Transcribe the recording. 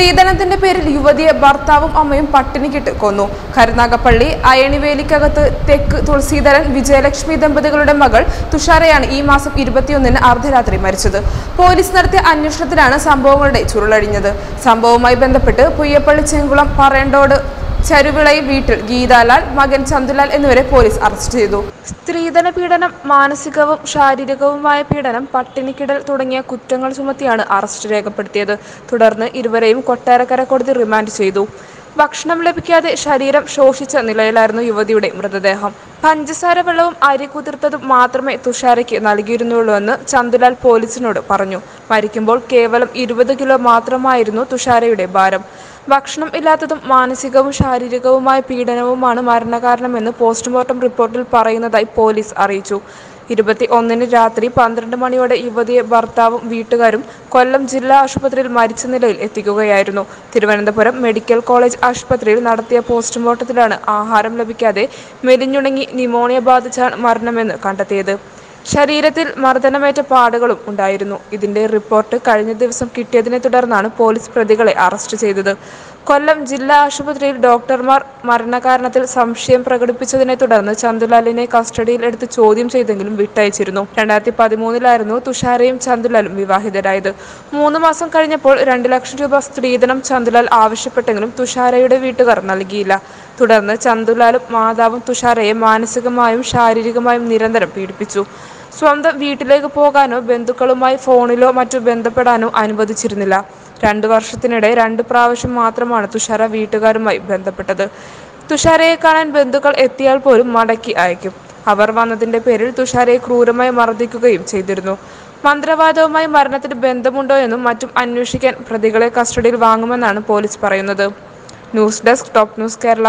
സ്ത്രീധനത്തിന്റെ പേരിൽ യുവതിയെ ഭർത്താവും അമ്മയും പട്ടിണിക്കിട്ട് കൊന്നു കരുനാഗപ്പള്ളി അയണിവേലിക്കകത്ത് തെക്ക് തുളസീധരൻ വിജയലക്ഷ്മി ദമ്പതികളുടെ മകൾ തുഷാരയാണ് ഈ മാസം ഇരുപത്തിയൊന്നിന് അർദ്ധരാത്രി മരിച്ചത്. പോലീസ് നടത്തിയ അന്വേഷണത്തിലാണ് സംഭവങ്ങളുടെ ചുരുളഴിഞ്ഞത്. സംഭവവുമായി ബന്ധപ്പെട്ട് പുയ്യപ്പള്ളി ചെങ്കുളം പറയണ്ടോട് ചരുവിളയിൽ വീട്ടിൽ ഗീതാലാൽ മകൻ ചന്തുലാൽ എന്നിവരെ പോലീസ് അറസ്റ്റ് ചെയ്തു. സ്ത്രീധന പീഡനം മാനസികവും ശാരീരികവുമായ പീഡനം പട്ടിണിക്കിടൽ തുടങ്ങിയ കുറ്റങ്ങൾ ചുമത്തിയാണ് അറസ്റ്റ് രേഖപ്പെടുത്തിയത്. തുടർന്ന് ഇരുവരെയും കൊട്ടാരക്കര കോടതി റിമാൻഡ് ചെയ്തു. ഭക്ഷണം ലഭിക്കാതെ ശരീരം ശോഷിച്ച നിലയിലായിരുന്നു യുവതിയുടെ മൃതദേഹം. പഞ്ചസാര വെള്ളവും അരി കുതിർത്തതും മാത്രമേ തുഷാരയ്ക്ക് നൽകിയിരുന്നുള്ളൂവെന്ന് ചന്ദുലാൽ പോലീസിനോട് പറഞ്ഞു. മരിക്കുമ്പോൾ കേവലം ഇരുപത് കിലോ മാത്രമായിരുന്നു തുഷാരയുടെ ഭാരം. ഭക്ഷണം ഇല്ലാത്തതും മാനസികവും ശാരീരികവുമായ പീഡനവുമാണ് മരണകാരണമെന്ന് പോസ്റ്റ്മോർട്ടം റിപ്പോർട്ടിൽ പറയുന്നതായി പോലീസ് അറിയിച്ചു. ഇരുപത്തി ഒന്നിന് രാത്രി പന്ത്രണ്ട് മണിയോടെ യുവതിയെ ഭർത്താവും വീട്ടുകാരും കൊല്ലം ജില്ലാ ആശുപത്രിയിൽ മരിച്ച നിലയിൽ എത്തിക്കുകയായിരുന്നു. തിരുവനന്തപുരം മെഡിക്കൽ കോളേജ് ആശുപത്രിയിൽ നടത്തിയ പോസ്റ്റ്മോർട്ടത്തിലാണ് ആഹാരം ലഭിക്കാതെ മെലിഞ്ഞുണങ്ങി ന്യൂമോണിയ ബാധിച്ചാണ് മരണമെന്ന് കണ്ടെത്തിയത്. ശരീരത്തിൽ മർദ്ദനമേറ്റ പാടുകളും ഉണ്ടായിരുന്നു. ഇതിന്റെ റിപ്പോർട്ട് കഴിഞ്ഞ ദിവസം കിട്ടിയതിനെ തുടർന്നാണ് പോലീസ് പ്രതികളെ അറസ്റ്റ് ചെയ്തത്. കൊല്ലം ജില്ലാ ആശുപത്രിയിൽ ഡോക്ടർമാർ മരണകാരണത്തിൽ സംശയം പ്രകടിപ്പിച്ചതിനെ തുടർന്ന് ചന്തുലാലിനെ കസ്റ്റഡിയിൽ എടുത്ത് ചോദ്യം ചെയ്തെങ്കിലും വിട്ടയച്ചിരുന്നു. രണ്ടായിരത്തി പതിമൂന്നിലായിരുന്നു തുഷാരയും ചന്തുലാലും വിവാഹിതരായത്. മൂന്ന് മാസം കഴിഞ്ഞപ്പോൾ രണ്ട് ലക്ഷം രൂപ സ്ത്രീധനം ചന്തുലാൽ ആവശ്യപ്പെട്ടെങ്കിലും തുഷാരയുടെ വീട്ടുകാർ നൽകിയില്ല. തുടർന്ന് ചന്തുലാലും മാതാവും തുഷാരയെ മാനസികമായും ശാരീരികമായും നിരന്തരം പീഡിപ്പിച്ചു. സ്വന്തം വീട്ടിലേക്ക് പോകാനോ ബന്ധുക്കളുമായി ഫോണിലോ മറ്റോ ബന്ധപ്പെടാനോ അനുവദിച്ചിരുന്നില്ല. രണ്ടു വർഷത്തിനിടെ രണ്ട് പ്രാവശ്യം മാത്രമാണ് തുഷാര വീട്ടുകാരുമായി ബന്ധപ്പെട്ടത്. തുഷാരയെ കാണാൻ ബന്ധുക്കൾ എത്തിയാൽ പോലും മടക്കി അയക്കും. അവർ വന്നതിന്റെ പേരിൽ തുഷാരയെ ക്രൂരമായി മർദ്ദിക്കുകയും ചെയ്തിരുന്നു. മന്ത്രവാദവുമായി മരണത്തിന് ബന്ധമുണ്ടോ എന്നും മറ്റും അന്വേഷിക്കാൻ പ്രതികളെ കസ്റ്റഡിയിൽ വാങ്ങുമെന്നാണ് പോലീസ് പറയുന്നത്. News desk top news Kerala.